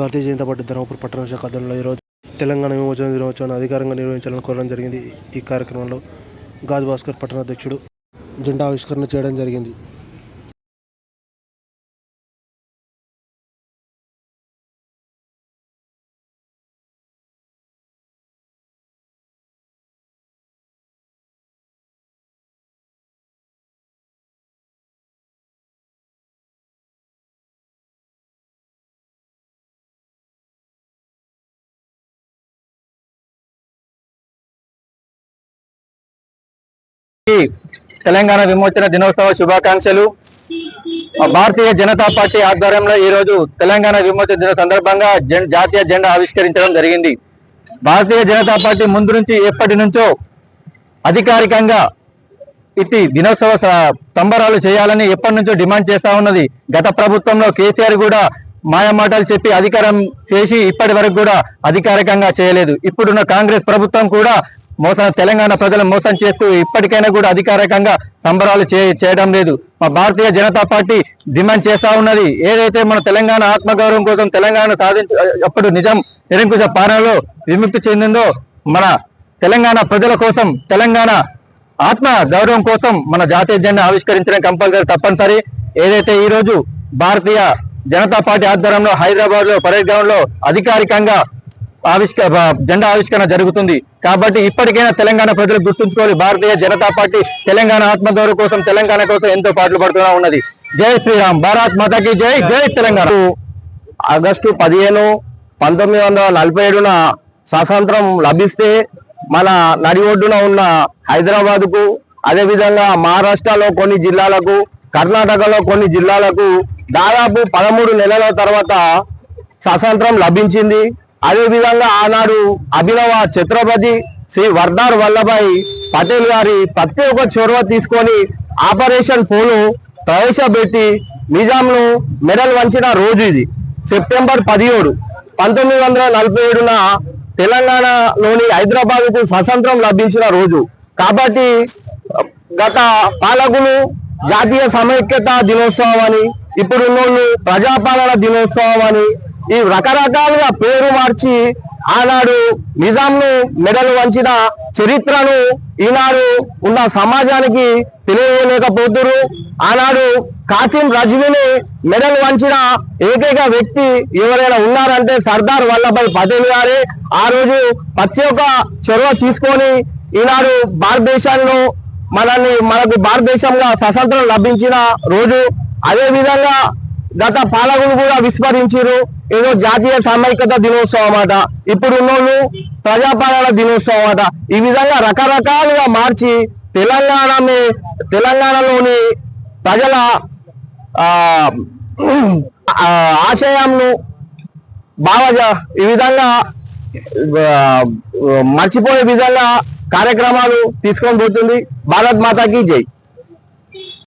Bharatiya Janata party Dharmapuri పట్టణ శాఖ ఆధ్వర్యంలో ఈరోజు తెలంగాణ విమోచన దినోత్సవాన్ని అధికారంగా నిర్వహించాలని కోరడం జరిగింది. ఈ కార్యక్రమంలో గాజు భాస్కర్ పట్టణ అధ్యక్షుడు జెండా ఆవిష్కరణ చేయడం జరిగింది. తెలంగాణ విమోచన దినోత్సవ శుభాకాంక్షలు. భారతీయ జనతా పార్టీ ఆధ్వర్యంలో ఈ రోజు తెలంగాణ విమోచన దిన సందర్భంగా జాతీయ జెండా ఆవిష్కరించడం జరిగింది. భారతీయ జనతా పార్టీ ముందు నుంచి ఎప్పటి నుంచో అధికారికంగా ఇట్టి దినోత్సవ సంబరాలు చేయాలని ఎప్పటి నుంచో డిమాండ్ చేస్తా ఉన్నది. గత ప్రభుత్వంలో కేసీఆర్ కూడా మాయమాటలు చెప్పి అధికారం చేసి ఇప్పటి వరకు కూడా అధికారికంగా చేయలేదు. ఇప్పుడున్న కాంగ్రెస్ ప్రభుత్వం కూడా మోసం తెలంగాణ ప్రజలను మోసం చేస్తూ ఇప్పటికైనా కూడా అధికారికంగా సంబరాలు చే- చేయడం లేదు. మా భారతీయ జనతా పార్టీ డిమాండ్ చేస్తా ఉన్నది. ఏదైతే మన తెలంగాణ ఆత్మగౌరవం కోసం తెలంగాణ సాధించ అప్పుడు నిజం నిరంకుశ పాలనలో విముక్తి చెందిందో మన తెలంగాణ ప్రజల కోసం తెలంగాణ ఆత్మ గౌరవం కోసం మన జాతీయ జెండా ఆవిష్కరించడం కంపల్సరీ తప్పనిసరి. ఏదైతే ఈ రోజు భారతీయ జనతా పార్టీ ఆధ్వర్యంలో హైదరాబాద్లో పరేడ్ గ్రౌండ్లో అధికారికంగా ఆవిష్క జెండా ఆవిష్కరణ జరుగుతుంది. కాబట్టి ఇప్పటికైనా తెలంగాణ ప్రజలు గుర్తుంచుకోవాలి. భారతీయ జనతా పార్టీ తెలంగాణ ఆత్మగౌరవ కోసం తెలంగాణ కోసం ఎంతో పాటలు పడుతూనే ఉన్నది. జై శ్రీరామ్. భారత్ మాతాకి జై. జై తెలంగాణ. ఆగస్టు పదిహేను పంతొమ్మిది వందల నలభై ఏడున స్వాతంత్రం లభిస్తే మన నడి ఒడ్డున ఉన్న హైదరాబాద్కు అదేవిధంగా మహారాష్ట్రలో కొన్ని జిల్లాలకు కర్ణాటకలో కొన్ని జిల్లాలకు దాదాపు పదమూడు నెలల తర్వాత స్వాతంత్రం లభించింది. అదేవిధంగా ఆనాడు అభినవ ఛత్రపతి శ్రీ వర్ధార్ వల్లభాయ్ పటేల్ గారి ప్రతి ఒక్క చొరవ తీసుకొని ఆపరేషన్ పోలు ప్రవేశపెట్టి నిజాంను మెడల్ వంచిన రోజు ఇది. సెప్టెంబర్ పదిహేడు పంతొమ్మిది వందల నలభై ఏడున తెలంగాణలోని హైదరాబాద్కు స్వతంత్రం లభించిన రోజు. కాబట్టి గత పాలకులు జాతీయ సమైక్యత దినోత్సవం అని ఇప్పుడు ప్రజాపాలన దినోత్సవం అని ఈ రకరకాలుగా పేరు మార్చి ఆనాడు నిజాంను మెడలు వంచిన చరిత్రను ఈనాడు ఉన్న సమాజానికి తెలియలేకపోతున్నారు ఆనాడు కాసిం రజ్వీని మెడల్ వంచిన ఏకైక వ్యక్తి ఎవరైనా ఉన్నారంటే సర్దార్ వల్లభాయ్ పటేల్ గారే. ఆ రోజు ప్రతి ఒక్క చొరవ తీసుకొని ఈనాడు భారతదేశంలో మనల్ని మనకు భారతదేశంలో స్వతంత్రం లభించిన రోజు. అదే విధంగా గత పాలకులు కూడా విస్మరించారు ఏదో జాతీయ సమైక్యత దినోత్సవం అట ఇప్పుడు ఉన్నోళ్ళు ప్రజాపాలన దినోత్సవం అట ఈ విధంగా రకరకాలుగా మార్చి తెలంగాణ తెలంగాణలోని ప్రజల ఆశయంను బాగా ఈ విధంగా మర్చిపోయే విధంగా కార్యక్రమాలు తీసుకొని పోతుంది. భారత్ మాతాకి జై.